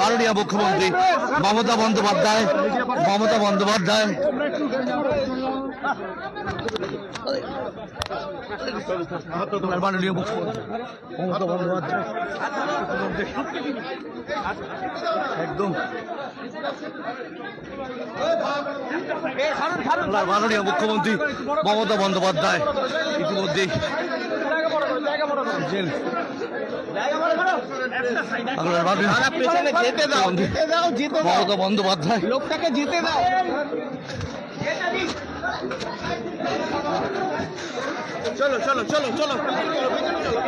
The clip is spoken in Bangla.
বারুড়িয়া মুখ্যমন্ত্রী, মমতা বন্দ্যোপাধ্যায় মমতা বন্দ্যোপাধ্যায়। মুখ্যমন্ত্রী, মমতা বন্দ্যোপাধ্যায়। একদম। মাননীয় মুখ্যমন্ত্রী, মমতা বন্দ্যোপাধ্যায়, ইতিমধ্যেই বন্দ্যোপাধ্যায়। লোকটাকে যেতে দাও। চলো চলো চলো চলো। চলো